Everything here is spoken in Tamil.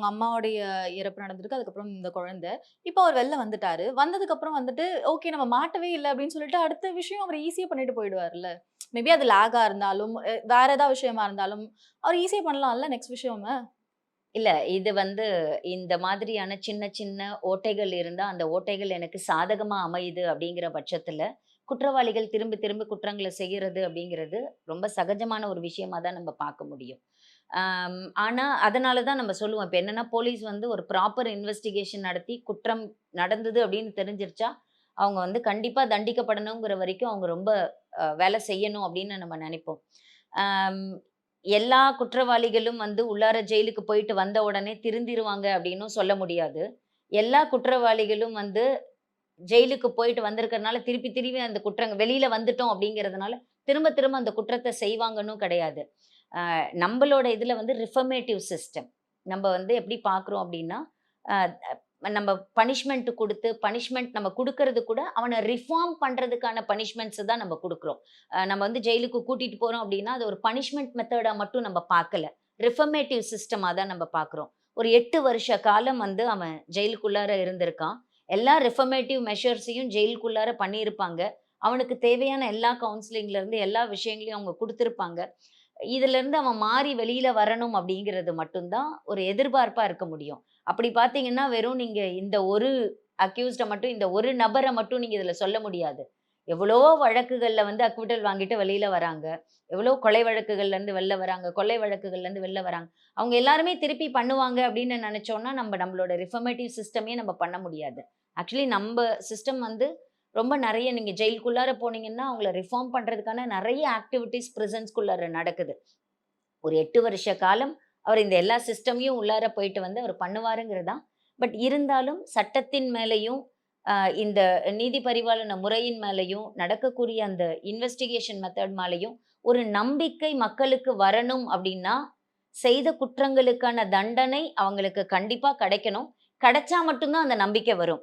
அவங்க அம்மாவுடைய இறப்பு நடந்திருக்கு. அதுக்கப்புறம் இந்த குழந்தை. இப்போ அவர் வெளில வந்துட்டாரு. வந்ததுக்கப்புறம் வந்துட்டு, ஓகே நம்ம மாட்டவே இல்ல அப்படின்னு சொல்லிட்டு, அடுத்த விஷயம் அவர் ஈஸியாக பண்ணிட்டு போயிடுவார்ல. மேபி அது லேகாக இருந்தாலும், வேற ஏதாவது விஷயமா இருந்தாலும், அவர் ஈஸியாக பண்ணலாம்ல நெக்ஸ்ட் விஷயமா இல்ல. இது வந்து இந்த மாதிரியான சின்ன சின்ன ஓட்டைகள் இருந்தா, அந்த ஓட்டைகள் எனக்கு சாதகமா அமையுது அப்படிங்கிற பட்சத்துல, குற்றவாளிகள் திரும்ப திரும்ப குற்றங்களை செய்கிறது அப்படிங்கிறது, ரொம்ப சகஜமான ஒரு விஷயமா தான் நம்ம பார்க்க முடியும். ஆனால் அதனால தான் நம்ம சொல்லுவோம். இப்போ என்னென்னா போலீஸ் வந்து ஒரு ப்ராப்பர் இன்வெஸ்டிகேஷன் நடத்தி, குற்றம் நடந்தது அப்படின்னு தெரிஞ்சிருச்சா, அவங்க வந்து கண்டிப்பாக தண்டிக்கப்படணுங்கிற வரைக்கும் அவங்க ரொம்ப வேலை செய்யணும் அப்படின்னு நம்ம நினைப்போம் எல்லா குற்றவாளிகளும் வந்து உள்ளார ஜெயிலுக்கு போயிட்டு வந்த உடனே திருந்திருவாங்க அப்படின்னும் சொல்ல முடியாது. எல்லா குற்றவாளிகளும் வந்து ஜெயிலுக்கு போயிட்டு வந்திருக்கிறதுனால திருப்பி திருப்பி அந்த குற்றங்க வெளியில வந்துட்டோம் அப்படிங்கிறதுனால, திரும்ப திரும்ப அந்த குற்றத்தை செய்வாங்கன்னும் கிடையாது. நம்மளோட இதில் வந்து ரிஃபர்மேட்டிவ் சிஸ்டம். நம்ம வந்து எப்படி பார்க்குறோம் அப்படின்னா, நம்ம பனிஷ்மெண்ட்டு கொடுத்து பனிஷ்மெண்ட் நம்ம கொடுக்கறது கூட அவனை ரிஃபார்ம் பண்ணுறதுக்கான பனிஷ்மெண்ட்ஸை தான் நம்ம கொடுக்குறோம் நம்ம வந்து ஜெயிலுக்கு கூட்டிகிட்டு போகிறோம் அப்படின்னா, அது ஒரு பனிஷ்மெண்ட் மெத்தடாக மட்டும் நம்ம பார்க்கல. ரிஃபர்மேட்டிவ் சிஸ்டமாக தான் நம்ம பார்க்குறோம். ஒரு எட்டு வருஷ காலம் வந்து அவன் ஜெயிலுக்குள்ளார இருந்திருக்கான். எல்லா ரிஃபர்மேட்டிவ் மெஷர்ஸையும் ஜெயிலுக்குள்ளார பண்ணியிருப்பாங்க. அவனுக்கு தேவையான எல்லா கவுன்சிலிங்லேருந்து எல்லா விஷயங்களையும் அவங்க கொடுத்துருப்பாங்க இதுலேருந்து அவன் மாறி வெளியில் வரணும் அப்படிங்கிறது மட்டும் தான் ஒரு எதிர்பார்ப்பாக இருக்க முடியும். அப்படி பார்த்தீங்கன்னா, வெறும் நீங்கள் இந்த ஒரு அக்யூஸ்டை மட்டும் இந்த ஒரு நபரை மட்டும் நீங்கள் இதில் சொல்ல முடியாது. எவ்வளோ வழக்குகளில் வந்து அக்விட்டல் வாங்கிட்டு வெளியில் வராங்க. எவ்வளோ கொலை வழக்குகள்லேருந்து வெளில வராங்க. கொலை வழக்குகள்லேருந்து வெளில வராங்க. அவங்க எல்லாருமே திருப்பி பண்ணுவாங்க அப்படின்னு நினச்சோன்னா நம்ம நம்மளோட ரிஃபர்மேட்டிவ் சிஸ்டமே நம்ம பண்ண முடியாது. ஆக்சுவலி நம்ம சிஸ்டம் வந்து ரொம்ப நிறைய நீங்கள் ஜெயிலுக்குள்ளார போனீங்கன்னா, அவங்கள ரிஃபார்ம் பண்ணுறதுக்கான நிறைய ஆக்டிவிட்டீஸ் ப்ரிசன்ஸ்குள்ளார நடக்குது. ஒரு எட்டு வருஷ காலம் அவர் இந்த எல்லா சிஸ்டமையும் உள்ளார போயிட்டு வந்து அவர் பண்ணுவாருங்கிறது தான். பட் இருந்தாலும் சட்டத்தின் மேலேயும் இந்த நீதி பரிபாலன முறையின் மேலேயும் நடக்கக்கூடிய அந்த இன்வெஸ்டிகேஷன் மெத்தட் மேலேயும் ஒரு நம்பிக்கை மக்களுக்கு வரணும் அப்படின்னா, செய்த குற்றங்களுக்கான தண்டனை அவங்களுக்கு கண்டிப்பாக கிடைக்கணும். கிடைச்சா மட்டும்தான் அந்த நம்பிக்கை வரும்.